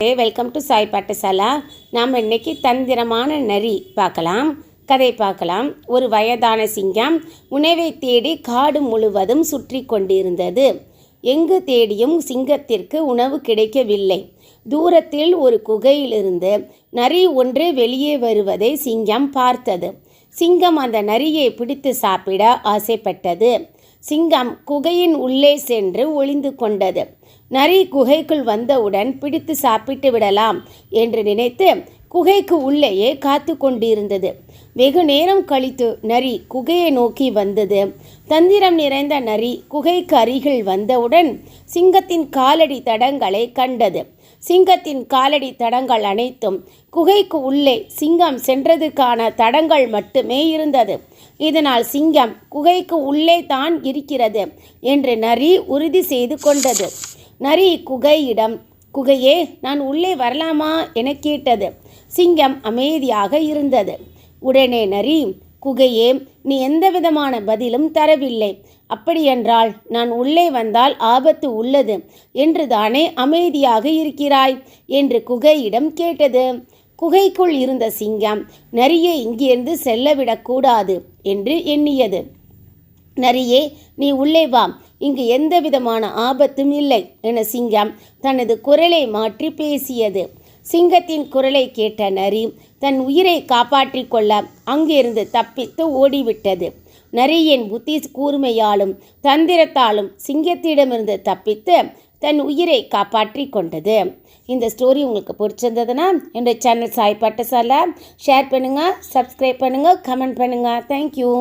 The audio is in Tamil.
வெல்கம் டு சாய் பாட்டசாலா நாம் இன்னைக்கு தந்திரமான நரி பார்க்கலாம் கதை பார்க்கலாம். ஒரு வயதான சிங்கம் உணவை தேடி காடு முழுவதும் சுற்றி கொண்டிருந்தது. எங்கு தேடியும் சிங்கத்திற்கு உணவு கிடைக்கவில்லை. தூரத்தில் ஒரு குகையிலிருந்து நரி ஒன்று வெளியே வருவதை சிங்கம் பார்த்தது. சிங்கம் அந்த நரியை பிடித்து சாப்பிட ஆசைப்பட்டது. சிங்கம் குகையின் உள்ளே சென்று ஒளிந்து கொண்டது. நரி குகைக்குள் வந்தவுடன் பிடித்து சாப்பிட்டு விடலாம் என்று நினைத்து குகைக்கு உள்ளேயே காத்து கொண்டிருந்தது வெகு நேரம் கழித்து நரி குகையை நோக்கி வந்தது. தந்திரம் நிறைந்த நரி குகைக்கு அருகில் வந்தவுடன் சிங்கத்தின் காலடி தடங்களை கண்டது. சிங்கத்தின் காலடி தடங்கள் அனைத்தும் குகைக்கு உள்ளே சிங்கம் சென்றதுக்கான தடங்கள் மட்டுமே இருந்தது. இதனால் சிங்கம் குகைக்கு உள்ளே தான் இருக்கிறது என்று நரி உறுதி செய்து கொண்டது. நரி குகையிடம் குகையே நான் உள்ளே வரலாமா? என கேட்டது. சிங்கம் அமைதியாக இருந்தது. உடனே நரி குகையே நீ எந்த விதமான பதிலும் தரவில்லை. அப்படியென்றால் நான் உள்ளே வந்தால் ஆபத்து உள்ளது. என்று தானே அமைதியாக இருக்கிறாய்? என்று குகையிடம் கேட்டது. குகைக்குள் இருந்த சிங்கம் நரியை இங்கிருந்து செல்லவிடக்கூடாது என்று எண்ணியது. நரியே நீ உள்ளே வா. இங்கு எந்த விதமான ஆபத்தும் இல்லை என சிங்கம் தனது குரலை மாற்றி பேசியது. சிங்கத்தின் குரலை கேட்ட நரி தன் உயிரை காப்பாற்றிக் கொள்ள அங்கிருந்து தப்பித்து ஓடிவிட்டது. நரியின் புத்தி கூர்மையாலும் தந்திரத்தாலும் சிங்கத்திடமிருந்து தப்பித்து தன் உயிரை காப்பாற்றி கொண்டது. இந்த ஸ்டோரி உங்களுக்கு பிடிச்சிருந்ததுன்னா என்னுடைய சேனல் சாய் பட்டசாலா ஷேர் பண்ணுங்கள் சப்ஸ்கிரைப் பண்ணுங்கள் கமெண்ட் பண்ணுங்கள் தேங்க்யூ